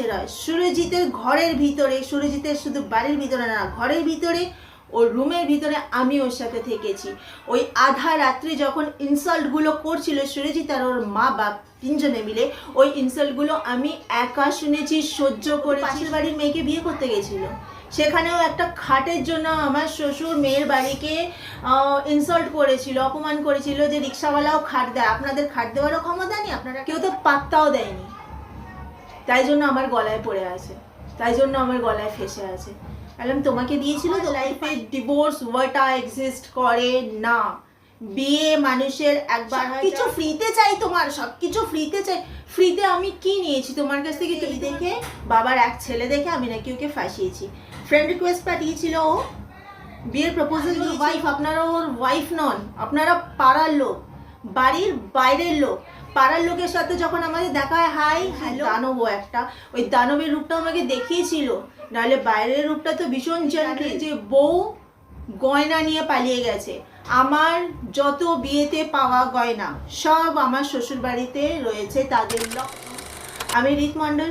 কাছের হয় সুরজিতের ঘরের ভিতরে, সুরজিতের শুধু বাড়ির ভিতরে না, ঘরের ভিতরে ওর রুমের ভিতরে আমি ওর সাথে থেকেছি। ওই আধা রাত্রে যখন ইনসাল্টগুলো করছিল, সুরজিৎ আর ওর মা বাপ তিনজনে মিলে, ওই ইনসাল্টগুলো আমি একা শুনেছি, সহ্য করে পাশের বাড়ির মেয়েকে বিয়ে করতে গেছিল। সেখানেও একটা খাটের জন্য আমার শ্বশুর মেয়ের বাড়িকে ইনসাল্ট করেছিল, অপমান করেছিল যে রিক্সাওয়ালাও খাট দেয়। আপনাদের খাট দেওয়ারও ক্ষমতা নেই, আপনারা কেউ তো পাত্তাও দেয়নি। তাই জন্য আমার গলায় পড়ে আছে। তাই জন্য আমার গলায় ফেসে আছে। বললাম তোমাকে দিয়েছিল তো? লাইফে ডিভোর্স ওয়াটা এক্সিস্ট করে না। বিয়ে মানুষের একবার কিছু ফ্রিতে চাই তোমার সব কিছু ফ্রিতে চাই। ফ্রিতে আমি কি নিয়েছি? তোমার কাছ থেকে তুমি দেখে বাবার এক ছেলে দেখে আমি নাকি ওকে ফাঁসিয়েছি। ফ্রেন্ড রিকোয়েস্ট পাঠিয়েছিল ও। বিয়ের প্রপোজাল ওয়াইফ আপনারা ওর ওয়াইফ নন। আপনারা পাড়ার লোক। বাড়ির বাইরের লোক। পাড়ার লোকের সাথে যখন আমাদের দেখা হয় হাই হ্যালো। দানব একটা। ওই দানবের রূপটা আমাকে দেখিয়েছিল। নাহলে বাইরের রূপটা তো ভীষণ জেন্টলি যে বউ গয়না নিয়ে পালিয়ে গেছে। আমার যত বিয়েতে পাওয়া গয়না সব আমার শ্বশুর বাড়িতে রয়েছে তাদের আমি রিত মণ্ডল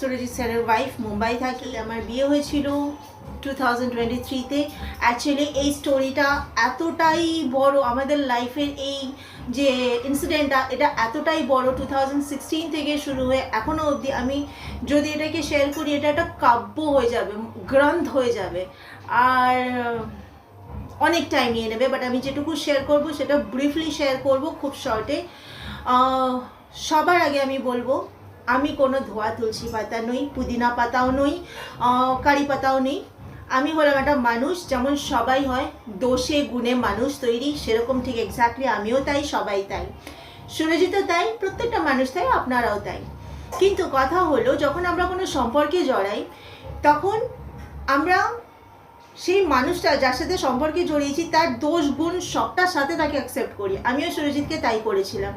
সুরজিৎ স্যারের ওয়াইফ মুম্বাই থাকি। আমার বিয়ে হয়েছিল। টু থাউজেন্ড টোয়েন্টি থ্রিতে অ্যাকচুয়ালি এই স্টোরিটা এতটাই বড়, আমাদের লাইফের এই যে ইনসিডেন্টটা এটা এতটাই বড়। টু থাউজেন্ড সিক্সটিন থেকে শুরু হয়ে এখনও অবধি আমি যদি এটাকে শেয়ার করি, এটা একটা কাব্য হয়ে যাবে, গ্রন্থ হয়ে যাবে। আর অনেক টাইম নিয়ে নেবে বাট আমি যেটুকু শেয়ার করব, সেটা ব্রিফলি শেয়ার করব খুব শর্টে সবার আগে আমি বলব, আমি কোনো ধোয়া তুলসী পাতা নই, পুদিনা পাতাও নই কারি পাতাও নেই। আমি হলাম একটা মানুষ, যেমন সবাই হয়, দোষে গুণে মানুষ তৈরি, সেরকম ঠিক এক্স্যাক্টলি আমিও তাই, সবাই তাই। সুরজিতও তাই, প্রত্যেকটা মানুষ তাই, আপনারাও তাই। কিন্তু কথা হলো, যখন আমরা কোনো সম্পর্কে জড়াই, তখন আমরা সেই মানুষটা যার সাথে সম্পর্কে জড়িয়েছি, তার দোষ গুণ সবটার সাথে তাকে অ্যাকসেপ্ট করি। আমিও সুরজিৎকে তাই করেছিলাম।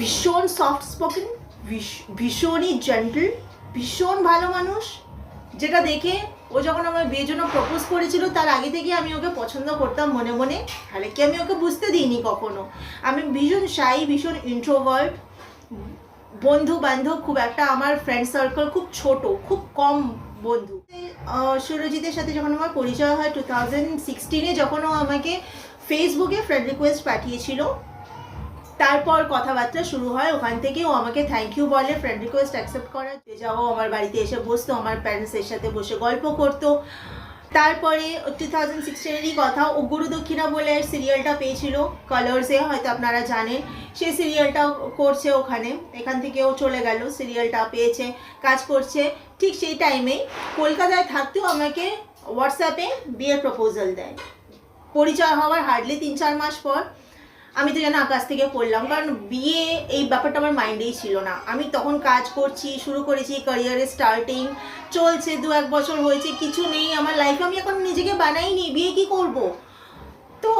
ভীষণ সফট স্পোকেন ভীষণই জেন্টল ভীষণ ভালো মানুষ, যেটা দেখে ও যখন আমার বিয়ের জন্য প্রপোজ করেছিল, তার আগে থেকে আমি ওকে পছন্দ করতাম মনে মনে। তাহলে কি আমি ওকে বুঝতে দিইনি কখনো? আমি ভীষণ শাই ভীষণ ইন্ট্রোভার্ট বন্ধু বান্ধব খুব একটা আমার ফ্রেন্ড সার্কেল খুব ছোট, খুব কম বন্ধু। সুরজিতের সাথে যখন আমার পরিচয় হয় টু থাউজেন্ড সিক্সটিনে যখন ও আমাকে ফেসবুকে ফ্রেন্ড রিকোয়েস্ট পাঠিয়েছিল তারপর কথাবার্তা শুরু হয়, ওখান থেকে ও আমাকে থ্যাংক ইউ বলে ফ্রেন্ড রিকোয়েস্ট অ্যাকসেপ্ট করার যাও আমার বাড়িতে এসে বসতো, আমার প্যারেন্টসের সাথে বসে গল্প করতো। তারপরে টু থাউজেন্ড সিক্সটিনেরই কথা, ও গুরু দক্ষিণা বলে সিরিয়ালটা পেয়েছিল কালার্সে হয়তো আপনারা জানেন। সেই সিরিয়ালটা করছে ওখানে, এখান থেকে ও চলে গেল সিরিয়ালটা পেয়েছে, কাজ করছে। ঠিক সেই টাইমেই কলকাতায় থাকতেও আমাকে হোয়াটসঅ্যাপে বিয়ের প্রপোজাল দেয়। পরিচয় হওয়ার হার্ডলি তিন চার মাস পর। আমি তো যেন আকাশ থেকে পড়লাম, কারণ বিয়ে এই ব্যাপারটা আমার মাইন্ডেই ছিল না। আমি তখন কাজ করছি, শুরু করেছি ক্যারিয়ারে স্টার্টিং চলছে দু এক বছর হয়েছে, কিছু নেই আমার লাইফে আমি এখন নিজেকে বানাইনি, বিয়ে কি করব? তো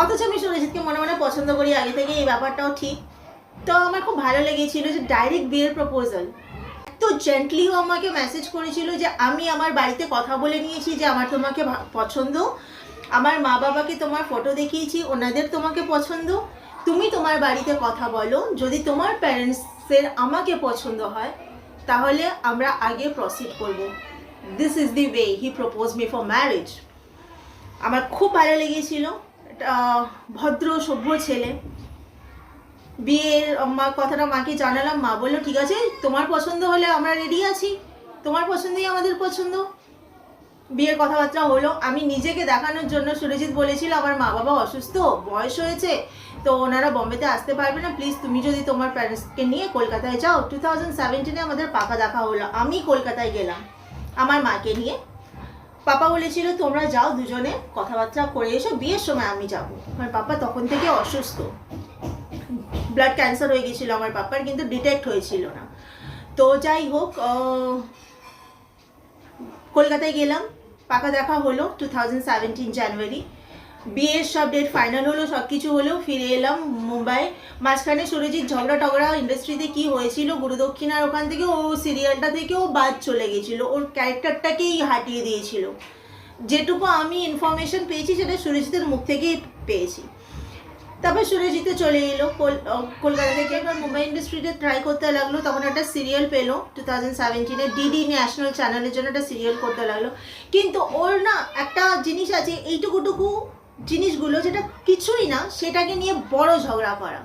অথচ আমি সুরজিৎকে মনে মনে পছন্দ করি, আগে থেকে এই ব্যাপারটাও ঠিক। তো আমার খুব ভালো লেগেছিল যে ডাইরেক্ট বিয়ের প্রপোজাল তো জেন্টলিও আমাকে মেসেজ করেছিল যে আমি আমার বাড়িতে কথা বলে নিয়েছি যে আমার তোমাকে পছন্দ। আমার মা বাবাকে তোমার ফটো দেখিয়েছি, ওনাদের তোমাকে পছন্দ। তুমি তোমার বাড়িতে কথা বলো, যদি তোমার প্যারেন্টসের আমাকে পছন্দ হয়, তাহলে আমরা আগে প্রসিড করব। This is the way he propose me for marriage আমার খুব ভালো লেগেছিল। ভদ্র, সভ্য ছেলে। বিয়ের মা, কথাটা মাকে জানালাম, মা বলল, ঠিক আছে, তোমার পছন্দ হলে আমরা রেডি আছি। তোমার পছন্দই আমাদের পছন্দ। বিয়ের কথাবার্তা হলো। আমি নিজেকে দেখানোর জন্য সুরজিৎ বলেছিল, আমার মা বাবা অসুস্থ, বয়স হয়েছে, তো ওনারা বম্বেতে আসতে পারবে না। প্লিজ, তুমি যদি তোমার প্যারেন্টসকে নিয়ে কলকাতায় যাও টু থাউজেন্ড সেভেন্টিনে আমাদের পাকা দেখা হলো। আমি কলকাতায় গেলাম আমার মাকে নিয়ে। পাপা বলেছিল, তোমরা যাও দুজনে, কথাবার্তা করে এসো, বিয়ের সময় আমি যাব। আমার পাপা তখন থেকে অসুস্থ। ব্লাড ক্যান্সার হয়ে গেছিল আমার পাপার, কিন্তু ডিটেক্ট হয়েছিল না। তো যাই হোক কলকাতায় গেলাম। পাকা দেখা হলো টু থাউজেন্ড জানুয়ারি বিয়ের সব ডেট ফাইনাল হলো সব কিছু হলো, ফিরে এলাম মুম্বাই। মাঝখানে সুরজিৎ ঝগড়া টগড়া ইন্ডাস্ট্রিতে কি হয়েছিল গুরুদক্ষিণার ওখান থেকে ও সিরিয়ালটা থেকে ও বাদ চলে গেছিল, ওর ক্যারেক্টারটাকেই হাঁটিয়ে দিয়েছিল। যেটুকু আমি ইনফরমেশন পেয়েছি, সেটা সুরজিতের মুখ থেকেই পেয়েছি। তারপর সুরজিতে চলে এলো। কলকাতা থেকে এবার মুম্বাই ইন্ডাস্ট্রিতে ট্রাই করতে লাগল। তখন একটা সিরিয়াল পেল টু থাউজেন্ড সেভেন্টিনে ডিডি ন্যাশনাল চ্যানেলের জন্য একটা সিরিয়াল করতে লাগল। কিন্তু ওর না একটা জিনিস আছে, এইটুকুটুকু জিনিসগুলো যেটা কিছুই না, সেটাকে নিয়ে বড় ঝগড়া করা।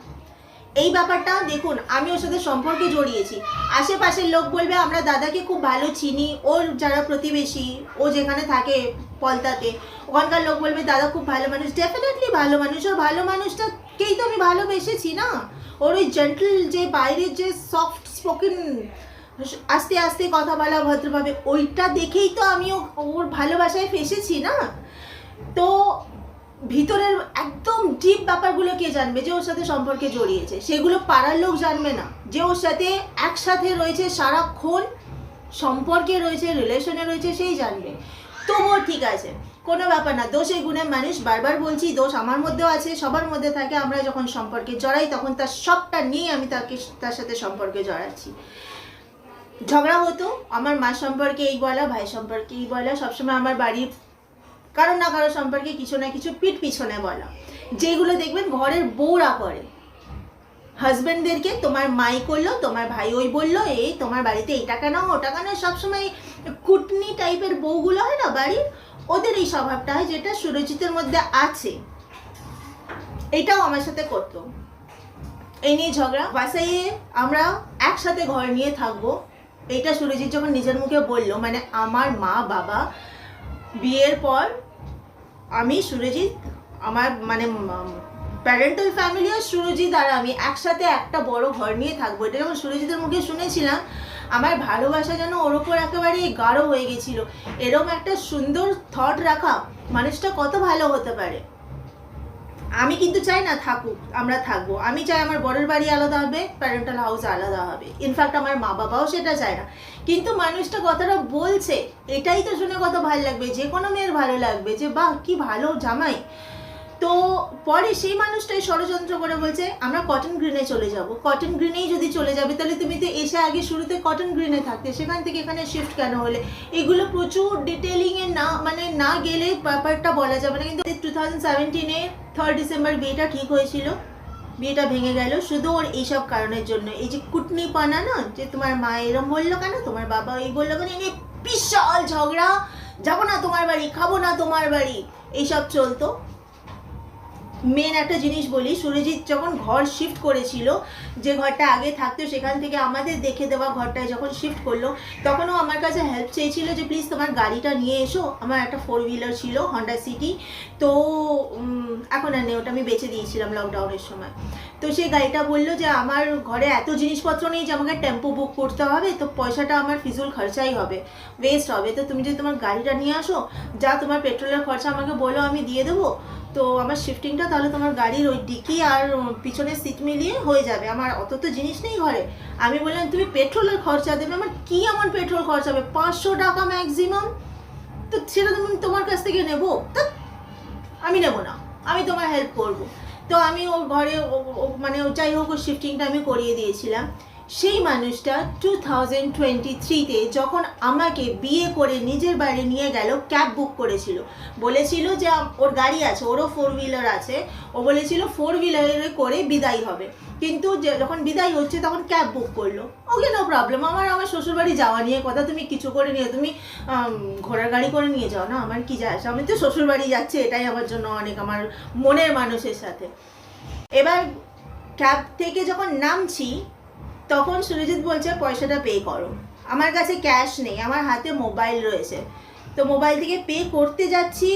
এই ব্যাপারটা দেখুন, আমি ওর সাথে সম্পর্কে জড়িয়েছি। আশেপাশের লোক বলবে, আমরা দাদাকে খুব ভালো চিনি। ওর যারা প্রতিবেশী, ও যেখানে থাকে পলতাতে। ওখানকার লোক বলবে, দাদা খুব ভালো মানুষ। ডেফিনেটলি ভালো মানুষ। ওর ভালো মানুষটাকেই তো আমি ভালোবেসেছি না। ওর ওই জেন্টল যে বাইরের যে সফট স্পোকেন আস্তে আস্তে কথা বলা ভদ্রভাবে, ওইটা দেখেই তো আমি ওর ভালোবাসায় ফেসেছি না? তো ভিতরের একদম ডিপ ব্যাপারগুলো কে জানবে যে ওর সাথে সম্পর্কে জড়িয়েছে? সেগুলো পাড়ার লোক জানবে না। যে ওর সাথে একসাথে রয়েছে সারাক্ষণ, সম্পর্কে রয়েছে রিলেশনে রয়েছে, সেই জানবে। তবুও ঠিক আছে। কোনো ব্যাপার না দোষে গুণে মানুষ বারবার বলছি, দোষ আমার মধ্যেও আছে, সবার মধ্যে থাকে, আমরা যখন সম্পর্কে জড়াই তখন তার সবটা নিয়ে আমি তাকে, তার সাথে সম্পর্কে জড়াচ্ছি। ঝগড়া হতো, আমার মা সম্পর্কে এই বলা, ভাই সম্পর্কে এই বলা, সবসময় আমার বাড়ির কারও না কারও সম্পর্কে কিছু না কিছু পিঠ পিছনে বলা। যেগুলো দেখবেন ঘরের বউরা করে। হাজব্যান্ডদেরকে তোমার মাই করল, তোমার ভাই ওই বলল, এই তোমার বাড়িতে এই টাকা নাও ও টাকা নাও সবসময় কুটনি টাইপের বউগুলো হয় না বাড়ির? ওদের এই স্বভাবটা হয় যেটা সুরজিতের মধ্যে আছে। এটাও আমার সাথে করতো। এই নিয়ে ঝগড়া। বাসাইয়ে আমরা একসাথে ঘর নিয়ে থাকব। এইটা সুরজিৎ যখন নিজের মুখে বলল মানে আমার মা, বাবা, বিয়ের পর আমি, সুরজিৎ, আমার মানে প্যারেন্টাল ফ্যামিলি আর সুরজিৎ আর আমি একসাথে একটা বড় ঘর নিয়ে থাকব। এটা যখন সুরজিতের মুখে শুনেছিলাম আমার ভালোবাসা যেন ওর ওপর একেবারে গাঢ় হয়ে গেছিল। এরকম একটা সুন্দর থট রাখা মানুষটা কত ভালো হতে পারে। আমি কিন্তু চাই না থাকুক, আমরা থাকব। আমি চাই আমার বরের বাড়ি আলাদা হবে প্যারেন্টাল হাউস আলাদা হবে। ইনফ্যাক্ট আমার মা বাবাও সেটা চায় না। কিন্তু মানুষটা কথাটা বলছে, এটাই তো শুনে কত ভালো লাগবে। যে কোনো মেয়ের ভালো লাগবে যে, বাহ, কি ভালো জামাই। তো পরে সেই মানুষটাই ষড়যন্ত্র করে বলছে, আমরা কটন গ্রিনে চলে যাব। কটন গ্রিনেই যদি চলে যাবে, তাহলে তুমি তো এসে আগে শুরুতে কটন গ্রিনে থাকতে। সেখান থেকে এখানে শিফট কেন হলে? এগুলো প্রচুর ডিটেলিংয়ে না মানে না গেলে ব্যাপারটা বলা যাবে না। কিন্তু টু থাউজেন্ড সেভেন্টিনে থার্ড ডিসেম্বর বিয়েটা ঠিক হয়েছিল। বিয়েটা ভেঙে গেল। শুধু ওর এইসব কারণের জন্য। এই যে কুটনি পানা না, যে তোমার মা এরম বলল কেন, তোমার বাবা এই বলল কেন, এই বিশাল ঝগড়া। যাব না তোমার বাড়ি, খাব না তোমার বাড়ি। এইসব চলতো। মেন একটা জিনিস বলি, সুরজিৎ যখন ঘর শিফট করেছিল, যে ঘরটা আগে থাকতো, সেখান থেকে আমাদের দেখে দেওয়া ঘরটায় যখন শিফট করল, তখনও আমার কাছে হেল্প চেয়েছিল যে প্লিজ তোমার গাড়িটা নিয়ে এসো। আমার একটা ফোর হুইলার ছিল হন্ডা সিটি তো এখন আর নেই, ওটা আমি বেচে দিয়েছিলাম লকডাউনের সময়। তো সেই গাড়িটা বলল যে, আমার ঘরে এত জিনিসপত্র নেই যে, আমাকে টেম্পো বুক করতে হবে, তো পয়সাটা আমার ফিজুল খরচাই হবে ওয়েস্ট হবে। তো তুমি যদি তোমার গাড়িটা নিয়ে আসো, যা তোমার পেট্রোলের খরচা আমাকে বলো, আমি দিয়ে দেবো। তো আমার শিফটিংটা তাহলে তোমার গাড়ির ওই ডিকি আর পিছনের সিট মিলিয়ে হয়ে যাবে। আমার অত তো জিনিস নেই ঘরে। আমি বললাম, তুমি পেট্রোলের খরচা দেবে? আমার, কি আমার পেট্রোল খরচা হবে? পাঁচশো টাকা ম্যাক্সিমাম তো সেটা তুমি তোমার কাছ থেকে নেব? তা আমি নেব না। আমি তোমার হেল্প করব। তো আমি ঘরে ও- ও- মানে যাই হোক শিফটিংটা আমি করিয়ে দিয়েছিলাম। সেই মানুষটা টু থাউজেন্ড টোয়েন্টি থ্রিতে যখন আমাকে বিয়ে করে নিজের বাড়ি নিয়ে গেল ক্যাব বুক করেছিল। বলেছিল যে, ওর গাড়ি আছে, ওরও ফোর হুইলার আছে। ও বলেছিল ফোর হুইলারে করে বিদায় হবে। কিন্তু যখন বিদায় হচ্ছে, তখন ক্যাব বুক করল। ওকে নো প্রবলেম আমার আমার শ্বশুরবাড়ি যাওয়া নিয়ে কথা। তুমি কিছু করে নিয়ে তুমি ঘোড়ার গাড়ি করে নিয়ে যাও। না, আমার কি যায়? আমি তো শ্বশুরবাড়ি যাচ্ছি, এটাই আমার জন্য অনেক আমার মনের মানুষের সাথে। এবার ক্যাব থেকে যখন নামছি তখন সুরজিৎ বলছে, পয়সাটা পে করো। আমার কাছে ক্যাশ নেই, আমার হাতে মোবাইল রয়েছে। তো মোবাইল থেকে পে করতে যাচ্ছি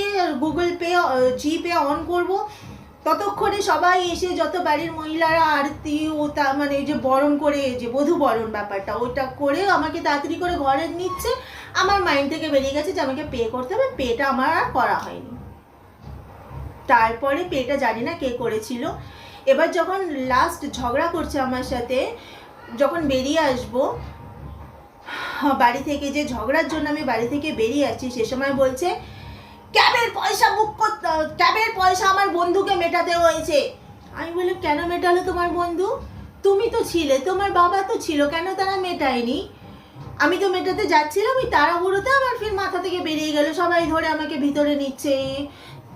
গুগল পে জিপে অন করব। ততক্ষণে সবাই এসে যত বাড়ির মহিলারা, আরতি ও তা মানে যে বরণ করে যে বধূ বরণ ব্যাপারটা, ওটা করে আমাকে তাড়াতাড়ি করে ঘরে নিচ্ছে। আমার মাইন্ড থেকে বেরিয়ে গেছে যে আমাকে পে করতে হবে পেটা আমার আর করা হয়নি। তারপরে পেটা জানি না কে করেছিল। এবার যখন লাস্ট ঝগড়া করছে আমার সাথে যখন বেরিয়ে আসব বাড়ি থেকে যে ঝগড়ার জন্য আমি বাড়ি থেকে বেরিয়ে আসছি, সে সময় বলছে, ক্যাবের পয়সা বুক করতে ক্যাবের পয়সা আমার বন্ধুকে মেটাতে হয়েছে। আমি বললাম, কেন মেটালো তোমার বন্ধু? তুমি তো ছিলে, তোমার বাবা তো ছিল, কেন তারা মেটায়নি? আমি তো মেটাতে যাচ্ছিলাম, ওই তাড়াহুড়োতে আমার ফির মাথা থেকে বেরিয়ে গেল, সবাই ধরে আমাকে ভিতরে নিচ্ছে।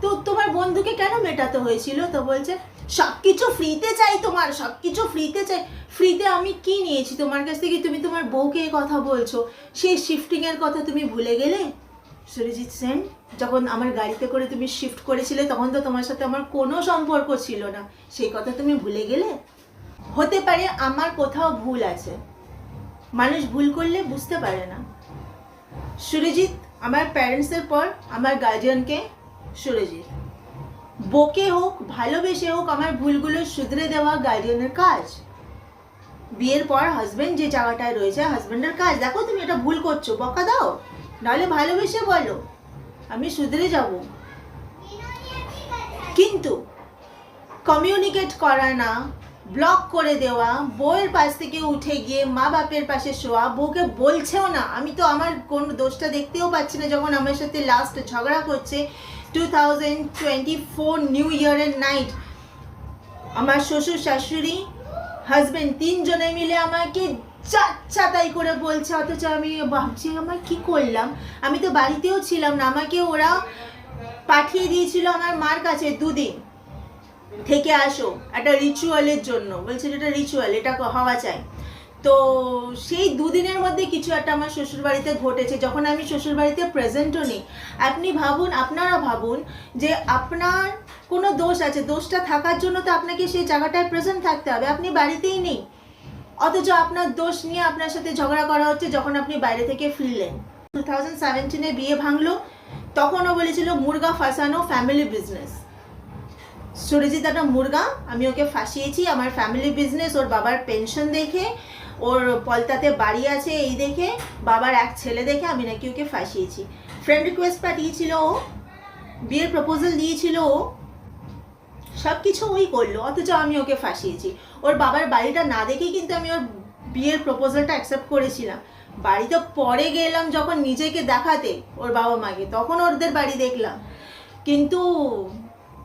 তো তোমার বন্ধুকে কেন মেটাতে হয়েছিল? তো বলছে সব কিছু ফ্রিতে চাই তোমার সব কিছু ফ্রিতে চাই। ফ্রিতে আমি কি নিয়েছি? তোমার কাছ থেকে তুমি তোমার বউকে কথা বলছো। সেই শিফটিংয়ের কথা তুমি ভুলে গেলে? সুরজিৎ সেন, যখন আমার গাড়িতে করে তুমি শিফট করেছিলে, তখন তো তোমার সাথে আমার কোনো সম্পর্ক ছিল না। সেই কথা তুমি ভুলে গেলে? হতে পারে আমার কোথাও ভুল আছে। মানুষ ভুল করলে বুঝতে পারে না। সুরজিৎ, আমার প্যারেন্টসের পর আমার গার্জিয়ানকে সুরজিৎ। বকে হোক, ভালোবেসে হোক, আমার ভুলগুলো শুধরে দেওয়া গার্জিয়ানের কাজ। বিয়ের পর হাজবেন্ড যে জায়গাটায় রয়েছে হাজবেন্ডের কাজ। দেখো তুমি এটা ভুল করছ, বকা দাও। নাহলে ভালোবেসে বলো, আমি শুধরে যাব। কিন্তু কমিউনিকেট করা না ব্লক করে দেওয়া, বউয়ের পাশ থেকে উঠে গিয়ে মা বাপের পাশে শোয়া, বউকে বলছেও না। আমি তো আমার কোন দোষটা দেখতেও পাচ্ছি না যখন আমার সাথে লাস্ট ঝগড়া করছে। Two thousand twenty four new ইয়ারের নাইট আমার শ্বশুর, শাশুড়ি হাজবেন্ড তিনজনে মিলে আমাকে চাচ্ছা তাই করে বলছে, অথচ আমি ভাবছি, আমার কি করলাম? আমি তো বাড়িতেও ছিলাম না, আমাকে ওরা পাঠিয়ে দিয়েছিল আমার মার কাছে দুদিন থেকে আসো, একটা রিচুয়ালের জন্য। বলছিল, এটা রিচুয়াল এটা হওয়া চাই। তো সেই দুদিনের মধ্যে কিছু একটা আমার শ্বশুরবাড়িতে ঘটেছে। যখন আমি শ্বশুরবাড়িতে প্রেজেন্টও নেই, আপনি ভাবুন, আপনারা ভাবুন যে আপনার কোনো দোষ আছে। দোষটা থাকার জন্য তো আপনাকে সেই জায়গাটায় প্রেজেন্ট থাকতে হবে। আপনি বাড়িতেই নেই। অথচ আপনার দোষ নিয়ে আপনার সাথে ঝগড়া করা হচ্ছে যখন আপনি বাইরে থেকে ফিরলেন। টু থাউজেন্ড সেভেন্টিনে বিয়ে ভাঙলো, তখনও বলেছিল, মুরগা ফাঁসানো ফ্যামিলি বিজনেস সুরজিৎ একটা মুরগা, আমি ওকে ফাঁসিয়েছি, আমার ফ্যামিলি বিজনেস ওর বাবার পেনশন দেখে, ওর পলতাতে বাড়ি আছে এই দেখে, বাবার এক ছেলে দেখে আমি নাকি ওকে ফাঁসিয়েছি। ফ্রেন্ড রিকোয়েস্ট পাঠিয়েছিল ও, বিয়ের প্রপোজাল দিয়েছিল ও সব কিছু ওই করল, অথচ আমি ওকে ফাঁসিয়েছি। ওর বাবার বাড়িটা না দেখেই কিন্তু আমি ওর বিয়ের প্রপোজালটা অ্যাকসেপ্ট করেছিলাম। বাড়িতে পরে গেলাম যখন নিজেকে দেখাতে, ওর বাবা মাকে, তখন ওদের বাড়ি দেখলাম। কিন্তু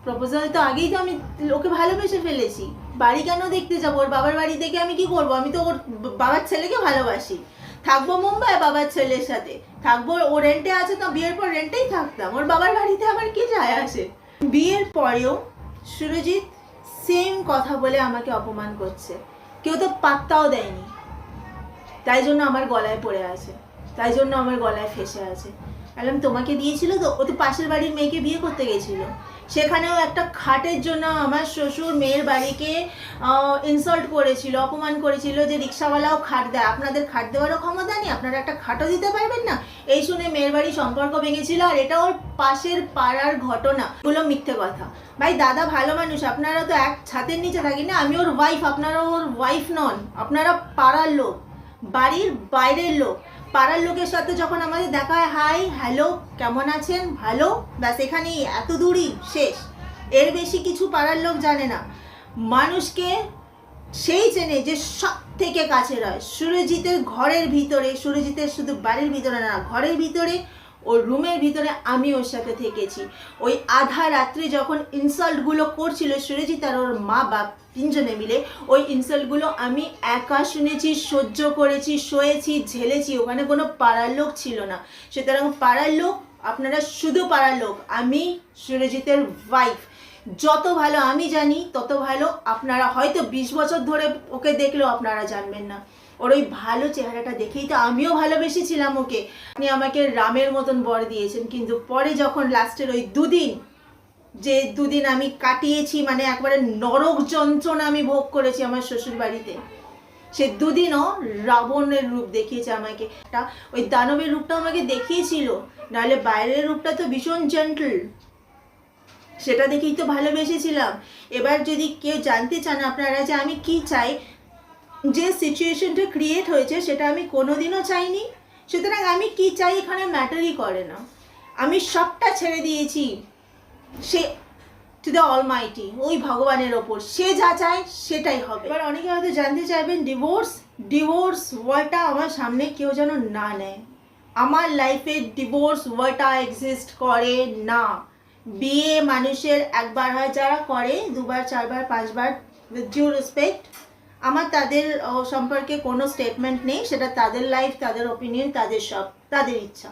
প্রপোজাল তো আগেই তো আমি ওকে ভালোবেসে ফেলেছি। বাড়ি কেন দেখতে যাব? ওর বাবার বাড়ি দেখে আমি কি করব? আমি তো ওর বাবার ছেলেকে ভালোবাসি। থাকব মুম্বাই বাবার ছেলের সাথে। থাকব ও রেন্টে আছে তো বিয়ের পর রেন্টেই থাকতাম। ওর বাবার বাড়িতে আমার কি যায় আসে? বিয়ের পরেও সুরজিৎ সেম কথা বলে আমাকে অপমান করছে। কেউ তো পাত্তাও দেয়নি। তাই জন্য আমার গলায় পড়ে আছে। তাই জন্য আমার গলায় ফেসে আছে। বললাম, তোমাকে দিয়েছিল তো? ও তো পাশের বাড়ির মেয়েকে বিয়ে করতে গেছিল। সেখানেও একটা খাটের জন্য আমার শ্বশুর মেয়ের বাড়িকে ইনসাল্ট করেছিল, অপমান করেছিল যে রিক্সাওয়ালাও খাট দেয়। আপনাদের খাট দেওয়ারও ক্ষমতা নেই, আপনারা একটা খাটও দিতে পারবেন না। এই শুনে মেয়ের বাড়ি সম্পর্ক ভেঙেছিল আর এটা ওর পাশের পাড়ার ঘটনা। এগুলো মিথ্যে কথা। ভাই, দাদা ভালো মানুষ, আপনারা তো এক ছাতের নিচে থাকি না, আমি ওর ওয়াইফ আপনারা ওর ওয়াইফ নন, আপনারা পাড়ার লোক, বাড়ির বাইরের লোক। পাড়ার লোকের সাথে যখন আমাদের দেখায় হাই, হ্যালো, কেমন আছেন? ভালো, ব্যাস এখানেই, এত দূরই, শেষ। এর বেশি কিছু পাড়ার লোক জানে না। মানুষকে সেই চেনে যে সব থেকে কাছে হয়। সুরজিতের ঘরের ভিতরে, সুরজিতের শুধু বাড়ির ভিতরে না, ঘরের ভিতরে ওর রুমের ভিতরে আমি ওর সাথে থেকেছি। ওই আধা রাত্রে যখন ইনসাল্টগুলো করছিল সুরজিৎ আর ওর মা বাপ তিনজনে মিলে, ওই ইনসাল্টগুলো আমি একা শুনেছি, সহ্য করেছি, শোয়েছি, ঝেলেছি, ওখানে কোনো পাড়ার লোক ছিল না। সুতরাং পাড়ার লোক, আপনারা শুধু পাড়ার লোক, আমি সুরজিতের ওয়াইফ যত ভালো আমি জানি, তত ভালো আপনারা হয়তো বিশ বছর ধরে ওকে দেখলেও আপনারা জানবেন না। ওর ওই ভালো চেহারাটা দেখেই তো আমিও ভালোবেসেছিলাম ওকে। আপনি আমাকে রামের মতন বর দিয়েছেন, কিন্তু পরে যখন লাস্টের ওই দুদিন, যে দুদিন আমি কাটিয়েছি মানে একবারে নরক যন্ত্রণা আমি ভোগ করেছি আমার শ্বশুর বাড়িতে সে দুদিনও রাবণের রূপ দেখিয়েছে আমাকে। ওই দানবের রূপটা আমাকে দেখিয়েছিল, নাহলে বাইরের রূপটা তো ভীষণ জেন্টল সেটা দেখেই তো ভালোবেসেছিলাম। এবার যদি কেউ জানতে চান আপনারা যে আমি কি চাই যে সিচুয়েশনটা ক্রিয়েট হয়েছে, সেটা আমি কোনোদিনও চাইনি। সুতরাং আমি কি চাই এখানে ম্যাটারই করে না। আমি সবটা ছেড়ে দিয়েছি। সে টু দ্য অল মাইটি ওই ভগবানের ওপর। সে যা চায়, সেটাই হবে। এবার অনেকে হয়তো জানতে চাইবেন ডিভোর্স ডিভোর্স ওয়ার্ডটা আমার সামনে কেউ যেন না নেয়। আমার লাইফে ডিভোর্স ওয়ার্ডটা এক্সিস্ট করে না। বিয়ে মানুষের একবার হয়, যারা করে, দুবার, চারবার, পাঁচবার উইথ ডিউ রেসপেক্ট আমার তাদের সম্পর্কে কোনো স্টেটমেন্ট নেই, সেটা তাদের লাইফ তাদের ওপিনিয়ন তাদের সব, তাদের ইচ্ছা।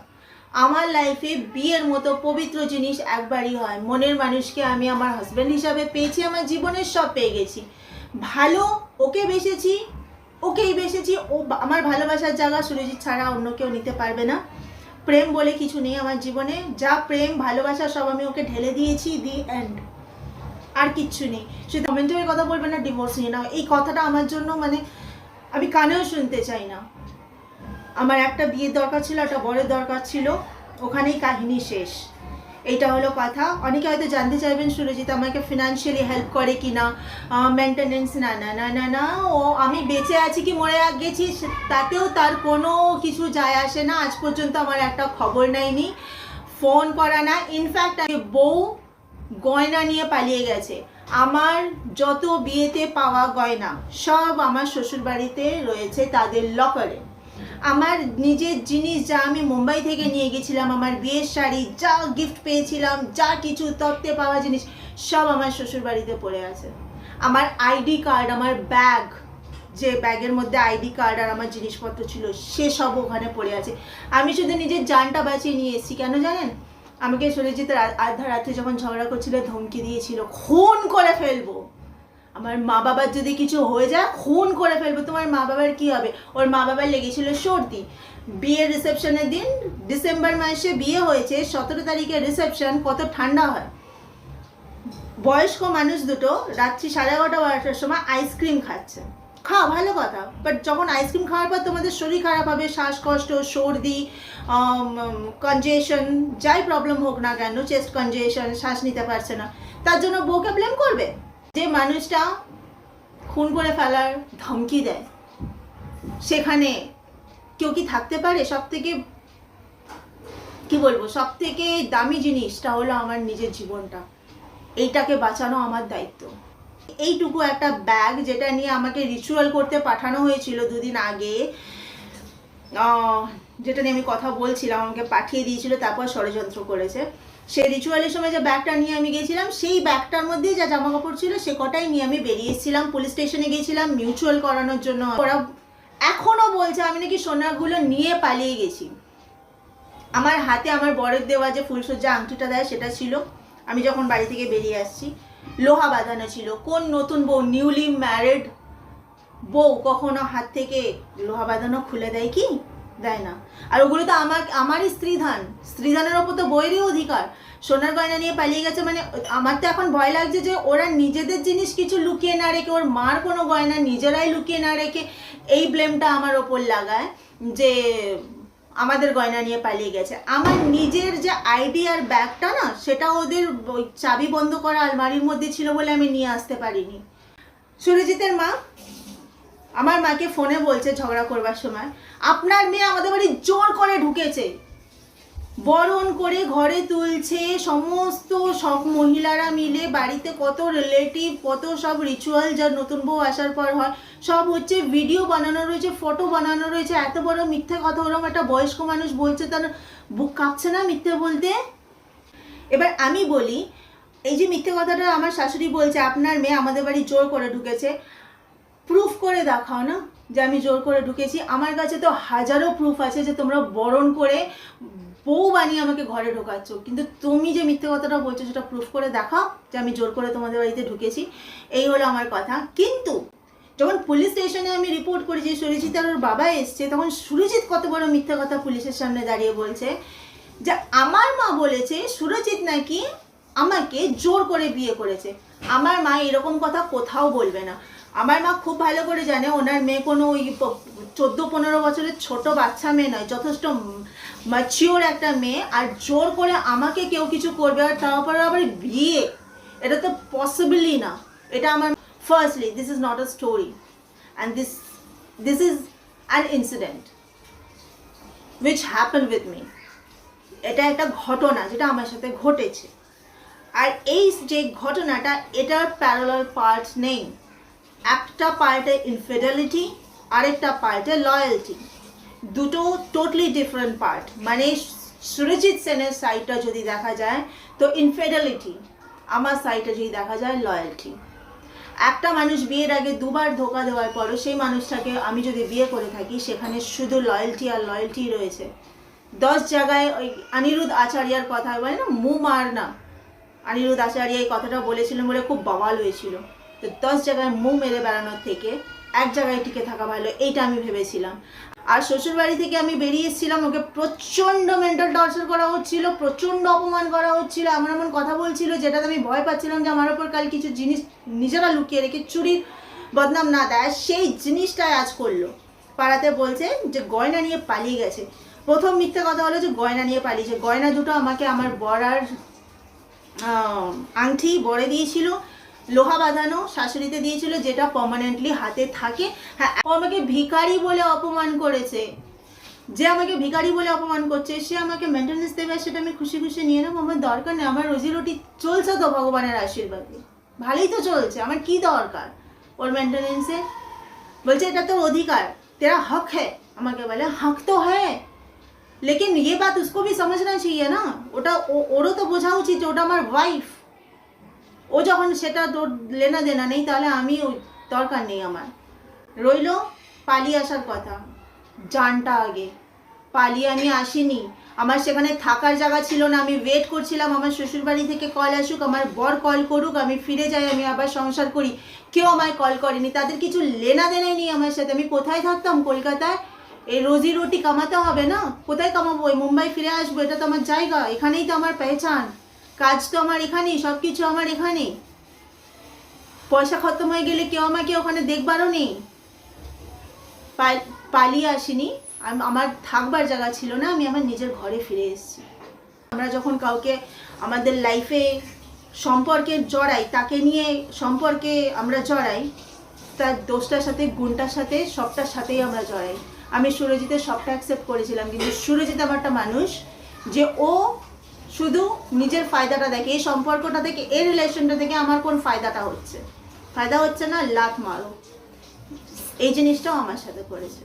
আমার লাইফে বিয়ের মতো পবিত্র জিনিস একবারই হয়। মনের মানুষকে আমি আমার হাজব্যান্ড হিসাবে পেয়েছি, আমার জীবনের সব পেয়ে গেছি। ভালো, ওকে বেসেছি, ওকেই বেসেছি, ও আমার ভালোবাসার জায়গা সুরজিৎ ছাড়া অন্য কেউ নিতে পারবে না। প্রেম বলে কিছু নেই আমার জীবনে। যা প্রেম, ভালোবাসা সব আমি ওকে ঢেলে দিয়েছি দি এন্ড আর কিচ্ছু নেই। শুধু কমেন্টের কথা বলবে না ডিভোর্স নিয়ে। নাও এই কথাটা আমার জন্য মানে আমি কানেও শুনতে চাই না। আমার একটা বিয়ের দরকার ছিল, একটা বরের দরকার ছিল। ওখানেই কাহিনী শেষ। এইটা হলো কথা। অনেকে হয়তো জানতে চাইবেন, সুরজিৎ আমাকে ফিনান্সিয়ালি হেল্প করে কি না? মেনটেনেন্স না না না না না। ও, আমি বেঁচে আছি কি মরে গেছি তাতেও তার কোনো কিছু যায় আসে না। আজ পর্যন্ত আমার একটা খবর নেয়নি। ফোন করা না। ইনফ্যাক্ট বউ গয়না নিয়ে পালিয়ে গেছে। আমার যত বিয়েতে পাওয়া গয়না, সব আমার শ্বশুর বাড়িতে রয়েছে তাদের লকারে আমার নিজের জিনিস যা আমি মুম্বাই থেকে নিয়ে গেছিলাম, আমার বিয়ের শাড়ি, যা গিফট পেয়েছিলাম, যা কিছু তত্ত্বে পাওয়া জিনিস, সব আমার শ্বশুর বাড়িতে পড়ে আছে। আমার আইডি কার্ড আমার ব্যাগ যে ব্যাগের মধ্যে আইডি কার্ড আর আমার জিনিসপত্র ছিল সেসব ওখানে পড়ে আছে। আমি শুধু নিজের জানটা বাঁচিয়ে নিয়ে এসেছি, কেন জানেন? আমাকে সুরজিৎ আধা রাত্রে যখন ঝগড়া করছিল, ধমকি দিয়েছিল, খুন করে ফেলব। আমার মা বাবার যদি কিছু হয়ে যায়, খুন করে ফেলব। তোমার মা বাবার কি হবে? ওর মা বাবার লেগেছিল সর্দি। বিয়ের রিসেপশনের দিন ডিসেম্বর মাসে বিয়ে হয়েছে, সতেরো তারিখে রিসেপশন কত ঠান্ডা হয়। বয়স্ক মানুষ দুটো, রাত্রি সাড়ে এগারোটা, বারোটার সময় আইসক্রিম খাচ্ছে। খাও ভালো কথা বাট যখন আইসক্রিম খাওয়ার পর তোমাদের শরীর খারাপ হবে, শ্বাসকষ্ট, সর্দি কনজেশন যাই প্রবলেম হোক না কেন চেস্ট কনজেশন শ্বাস নিতে পারছে না, তার জন্য বউকে ব্লেম করবে। যে মানুষটা খুন করে ফেলার ধমকি দেয়, সেখানে কেউ কি থাকতে পারে? সব থেকে কি বলব সব থেকে দামি জিনিসটা হলো আমার নিজের জীবনটা। এইটাকে বাঁচানো আমার দায়িত্ব। এইটুকু একটা ব্যাগ যেটা নিয়ে আমাকে রিচুয়াল করতে পাঠানো হয়েছিল দুদিন আগে। যেটা নিয়ে আমি কথা বলছিলাম, আমাকে পাঠিয়ে দিয়েছিল, তারপর ষড়যন্ত্র করেছে। সেই রিচুয়ালের সময় যে ব্যাগটা নিয়ে আমি গেছিলাম, সেই ব্যাগটার মধ্যেই যা জামা কাপড় ছিল, সে কটাই নিয়ে আমি বেরিয়ে এসেছিলাম। পুলিশ স্টেশনে গেছিলাম মিউচুয়াল করানোর জন্য। ওরা এখনও বলছে, আমি নাকি সোনাগুলো নিয়ে পালিয়ে গেছি। আমার হাতে আমার বরের দেওয়া যে ফুলসজ্জা আংটিটা দেয়, সেটা ছিল। আমি যখন বাড়ি থেকে বেরিয়ে আসছি লোহা বাঁধানো ছিল। কোন নতুন বউ নিউলি ম্যারিড বউ কখনো হাত থেকে লোহা বাঁধানো খুলে দেয় কি? দেয় না। আর ওগুলো তো আমার, আমারই স্ত্রীধান। স্ত্রীধানের ওপর তো বইয়েরই অধিকার। সোনার গয়না নিয়ে পালিয়ে গেছে মানে আমার তো এখন ভয় লাগছে যে ওরা নিজেদের জিনিস কিছু লুকিয়ে না রেখে, ওর মার কোনো গয়না নিজেরাই লুকিয়ে না রেখে এই ব্লেমটা আমার ওপর লাগায় যে আমাদের গয়না নিয়ে পালিয়ে গেছে। আমার নিজের যে আইডি আর ব্যাগটা না, সেটা ওদের চাবি বন্ধ করা আলমারির মধ্যে ছিল বলে আমি নিয়ে আসতে পারিনি। সুরজিতের মা, আমার মাকে ফোনে বলছে ঝগড়া করবার সময়, আপনার মেয়ে আমাদের বাড়ি জোর করে ঢুকেছে। বরণ করে ঘরে তুলছে সমস্ত সব মহিলারা মিলে। বাড়িতে কত রিলেটিভ কত সব রিচুয়াল যা নতুন বউ আসার পর হয়। সব হচ্ছে ভিডিও বানানো রয়েছে ফটো বানানো রয়েছে। এত বড় মিথ্যে কথা ওরকম একটা বয়স্ক মানুষ বলছে, তার বুক কাঁপছে না মিথ্যে বলতে? এবার আমি বলি, এই যে মিথ্যে কথাটা আমার শাশুড়ি বলছে, আপনার মেয়ে আমাদের বাড়ি জোর করে ঢুকেছে। প্রুফ করে দেখাও না যে আমি জোর করে ঢুকেছি। আমার কাছে তো হাজারো প্রুফ আছে যে তোমরা বরণ করে বউ বানিয়ে আমাকে ঘরে ঢোকাচ্ছ। কিন্তু তুমি যে মিথ্যে কথাটা বলছো, সেটা প্রুফ করে দেখাও যে আমি জোর করে তোমাদের বাড়িতে ঢুকেছি। এই হলো আমার কথা। কিন্তু যখন পুলিশ স্টেশনে আমি রিপোর্ট করি যে সুরজিৎ আর ওর বাবা এসছে, তখন সুরজিৎ কত বড় মিথ্যে কথা পুলিশের সামনে দাঁড়িয়ে বলছে যে, আমার মা বলেছে সুরজিৎ নাকি আমাকে জোর করে বিয়ে করেছে। আমার মা এরকম কথা কোথাও বলবে না। আমার মা খুব ভালো করে জানে, ওনার মেয়ে কোনো ওই চোদ্দ পনেরো বছরের ছোট বাচ্চা মেয়ে নয়, যথেষ্ট ম্যাচিওর একটা মেয়ে আর জোর করে আমাকে কেউ কিছু করবে আর তারপর আবার বিয়ে, এটা তো পসিবলই না। এটা আমার firstly this is not a story and this this is an incident which happen with me এটা একটা ঘটনা যেটা আমার সাথে ঘটেছে। আর এই যে ঘটনাটা, এটার প্যারালাল পার্ট নেই। একটা পার্টে ইনফিডেলিটি আরেকটা পার্টে লয়্যালটি দুটো টোটালি ডিফারেন্ট পার্ট মানে সুরজিৎ সেনের সাইডটা যদি দেখা যায়, তো ইনফিডেলিটি আমার সাইডটা যদি দেখা যায় লয়্যালটি একটা মানুষ বিয়ের আগে দুবার ধোকা দেওয়ার পরও সেই মানুষটাকে আমি যদি বিয়ে করে থাকি, সেখানে শুধু লয়্যালটি আর লয়্যালটি রয়েছে। দশ জায়গায় ওই অনিরুদ্ধ আচার্যার কথা বলে না, মু মার না। অনিরুদ্ধ আচার্য এই কথাটা বলেছিলেন বলে খুব বওয়াল হয়েছিল। তো দশ জায়গায় মু মেরে বেড়ানোর থেকে এক জায়গায় টিকে থাকা ভালো, এইটা আমি ভেবেছিলাম। আর শ্বশুরবাড়ি থেকে আমি বেরিয়ে এসেছিলাম, ওকে প্রচণ্ড মেন্টাল টর্চার করা হচ্ছিল, প্রচণ্ড অপমান করা হচ্ছিল, এমন এমন কথা বলছিল যেটাতে আমি ভয় পাচ্ছিলাম যে আমার ওপর কাল কিছু জিনিস নিজেরা লুকিয়ে রেখে চুরির বদনাম না দেয়। সেই জিনিসটাই আজ করল। পাড়াতে বলছে যে, গয়না নিয়ে পালিয়ে গেছে। প্রথম মিথ্যা কথা হলো যে, গয়না নিয়ে পালিয়েছে। গয়না দুটো আমাকে আমার বড়ার আংটি বড়ে দিয়েছিল। লোহা বাঁধানো শাশুড়িতে দিয়েছিল যেটা পার্মানেন্টলি হাতে থাকে হ্যাঁ ও আমাকে ভিখারি বলে অপমান করেছে যে আমাকে ভিখারি বলে অপমান করছে সে আমাকে মেনটেন্যান্স দেবে সেটা আমি খুশি খুশি নিয়ে নেবো আমার দরকার নেই আমার রুজি রুটি চলছে তো ভগবানের আশীর্বাদে ভালোই তো চলছে আমার কি দরকার ওর মেনটেনেন্সে বলছে এটা তোর অধিকার তেরা হক হ্যাঁ আমাকে বলে হক তো হ্যাঁ लेकिन ये बात उसको भी समझना चाहिए না ওটা ও- ওরও তো বোঝা উচিত যে ওটা আমার ওয়াইফ ও যখন সেটা তোর লেনা দেনা নেই, তাহলে আমি ওই- দরকার নেই আমার। রইল পালিয়ে আসার কথা, জানটা আগে। পালিয়ে আমি আসিনি। আমার সেখানে থাকার জায়গা ছিল না, আমি ওয়েট করছিলাম, আমার শ্বশুরবাড়ি থেকে কল আসুক, আমার বর কল করুক, আমি ফিরে যাই, আমি আবার সংসার করি। কেউ আমায় কল করেনি। তাদের কিছু লেনা দেনাই নেই আমার সাথে। আমি কোথায় থাকতাম? কলকাতায়? এই রোজি রুটি কামাতে হবে না? কোথায় কামাবো? মুম্বাই ফিরে আসব, এটা তো আমার জায়গা। এখানেই তো আমার পেহচান। কাজ তো আমার এখানেই সব কিছু আমার এখানে। পয়সা খতম হয়ে গেলে কেউ আমাকে ওখানে দেখবারও নেই। পালিয়ে আসিনি। আমার থাকবার জায়গা ছিল না, আমি আমার নিজের ঘরে ফিরে এসেছি। আমরা যখন কাউকে আমাদের লাইফে সম্পর্কে জড়াই, তাকে নিয়ে সম্পর্কে আমরা জড়াই, তার দোষটার সাথে, গুণটার সাথে, সবটার সাথেই আমরা জড়াই। আমি সুরজিতের সবটা অ্যাকসেপ্ট করেছিলাম, কিন্তু সুরজিৎ আমার একটা মানুষ যে ও শুধু নিজের ফায়দাটা দেখে, এই সম্পর্কটা থেকে এই রিলেশনটা থেকে আমার কোন ফায়দাটা হচ্ছে? ফায়দা হচ্ছে না লাত মারো। এই জিনিসটাও আমার সাথে করেছে।